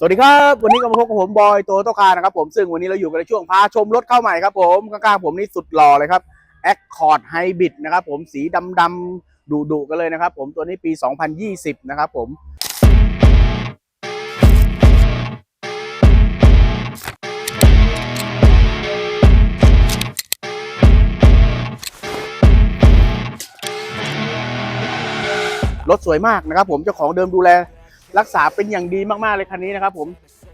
สวัสดีครับวันนี้ก็มาพบกับผมบอยโตโตคานะครับผมซึ่งวันนี้เราอยู่กันในช่วงพาชมรถเข้าใหม่ครับผมข้างๆผมนี่สุดหล่อเลยครับ Accord Hybrid นะครับผมสีดำๆดุๆกันเลยนะครับ ผมตัวนี้ปี 2020 นะครับผมรถสวยมากนะครับผมเจ้าของเดิมดูแล รักษาเป็นอย่างดีมากๆเลยคันนี้นะครับผม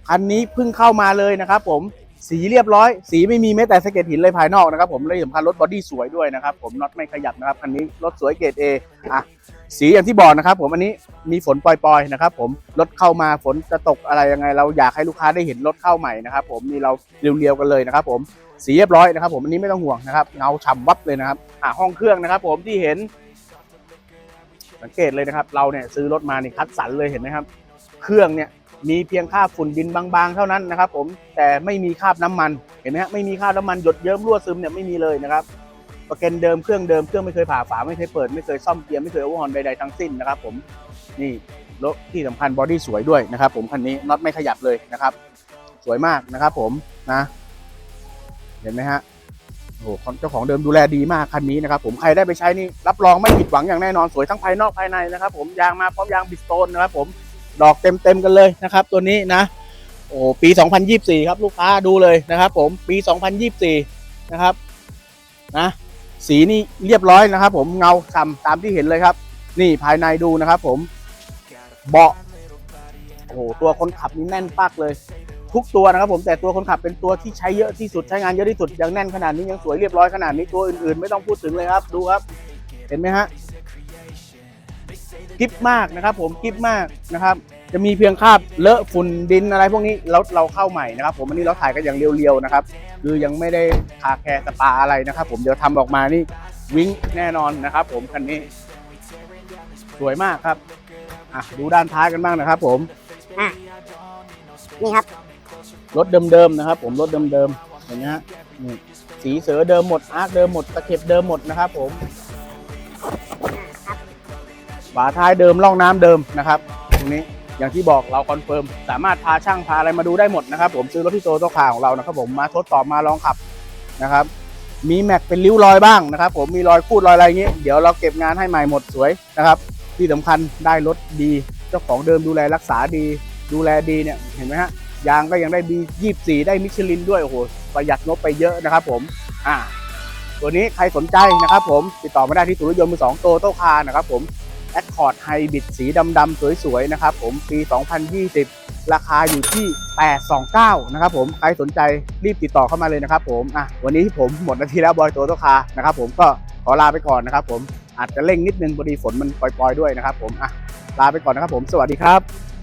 คันนี้เพิ่งเข้ามาเลยนะครับผมสีเรียบร้อย สีไม่มีแม้แต่สะเก็ดหินเลยภายนอกนะครับผมและสำคัญรถบอดี้สวยด้วยนะครับผมน็อตไม่ขยับนะครับคันนี้รถสวยเกรดเออะสีอย่างที่บอกนะครับผมอันนี้มีฝนปล่อยๆนะครับผมรถเข้ามาฝนจะตกอะไรยังไง เราอยากให้ลูกค้าได้เห็นรถเข้าใหม่นะครับผมนี่เราเรียวๆกันเลยนะครับผมสีเรียบร้อยนะครับผมอันนี้ไม่ต้องห่วงนะครับเงาฉ่ำวับเลยนะครับอะห้องเครื่องนะครับผมที่เห็น สังเกตเลยนะครับ เราเนี่ยซื้อรถมานี่คัดสรรเลยเห็นไหมครับ เครื่องเนี่ยมีเพียงคราฝุ่นดินบางๆ เท่านั้นนะครับ ผมแต่ไม่มีคราบน้ำมันเห็นไหมฮะไม่มีคราบน้ำมันหยดเยิ้มรั่วซึมเนี่ยไม่มีเลยนะครับประกันเดิมเครื่องเดิมเครื่องไม่เคยผ่าฝาไม่เคยเปิดไม่เคยซ่อมเกียร์ไม่เคยโอเวอร์ฮอร์นใดๆทั้งสิ้นนะครับ ผมนี่รถที่สำคัญบอดี้สวยด้วยนะครับ ผมคันนี้น็อตไม่ขยับเลยนะครับ สวยมากนะครับ ผมนะ เห็นไหมฮะ โอ้โหเจ้าของเดิมดูแลดีมากคันนี้นะครับผมใครได้ไปใช้นี่รับรองไม่ผิดหวังอย่างแน่นอนสวยทั้งภายนอกภายในนะครับ ผมยางมาพร้อมยางบิสโตนนะครับผมดอกเต็มเต็มๆกันเลยนะครับ ตัวนี้นะ โอ้ปี 2024 ครับลูกค้าดูเลยนะครับ ผมปี 2024 นะครับนะสีนี่เรียบร้อยนะครับ ผมเงาฉ่ำตามที่เห็นเลยครับ นี่ภายในดูนะครับ ผมเบาะโอ้โหตัวคนขับนี่แน่นปักเลย ทุกตัวนะครับผมแต่ตัวคนขับเป็นตัวที่ใช้เยอะที่สุดใช้งานเยอะที่สุดยังแน่นขนาดนี้ยังสวยเรียบร้อยขนาดนี้ตัวอื่นๆ ไม่ต้องพูดถึงเลยครับดูครับ เห็นไหมฮะกิฟมากนะครับผมกิฟมากนะครับจะมีเพียงคราบเลอะฝุ่นดินอะไรพวกนี้เราเราเข้าใหม่นะครับผมอันนี้เราถ่ายกันอย่างเรียวๆนะครับคือยังไม่ได้คาแคร์สปาอะไรนะครับผมเดี๋ยวทำออกมานี่วิ่งแน่นอนนะครับผมคันนี้ สวยมากครับอะดูด้านท้ายกันบ้างนะครับผมนี่ครับ รถเดิมๆนะครับ ผมรถเดิมๆเห็นไหมฮะนี่สีเสือเดิมหมดอาร์คเดิมหมดตะเข็บเดิมหมดนะครับ ผมฝาท้ายเดิมร่องน้ำเดิมนะครับ ตรงนี้อย่างที่บอกเราคอนเฟิร์มสามารถพาช่างพาอะไรมาดูได้หมดนะครับ ผมซื้อรถที่โตโตคาของเรานะครับผมมาทดสอบมาลองขับนะครับ มีแม็กเป็นริ้วรอยบ้างนะครับ ผมมีรอยคูดรอยอะไรอย่างนี้เดี๋ยวเราเก็บงานให้ใหม่หมดสวยนะครับ ที่สำคัญได้รถดี เจ้าของเดิมดูแลรักษาดี ดูแลดีเนี่ยเห็นไหมฮะ ยางก็ยังได้บียี่สี่ได้มิชลินด้วยโอ้โหประหยัดงบไปเยอะนะครับผมอ่าตัวนี้ใครสนใจนะครับผมติดต่อมาได้ที่ศูนย์รถยนต์มือสองโตโตคานะครับผม Accord Hybrid สีดำๆสวยๆนะครับผมปี 2020 ราคาอยู่ที่ 829 นะครับผมใครสนใจรีบติดต่อเข้ามาเลยนะครับผมอะวันนี้ผมหมดนาทีแล้วบอยโตโตคานะครับผมก็ขอลาไปก่อนนะครับผมอาจจะเร่งนิดนึงพอดีฝนมันปล่อยๆด้วยนะครับผมอะลาไปก่อนนะครับผมสวัสดีครับ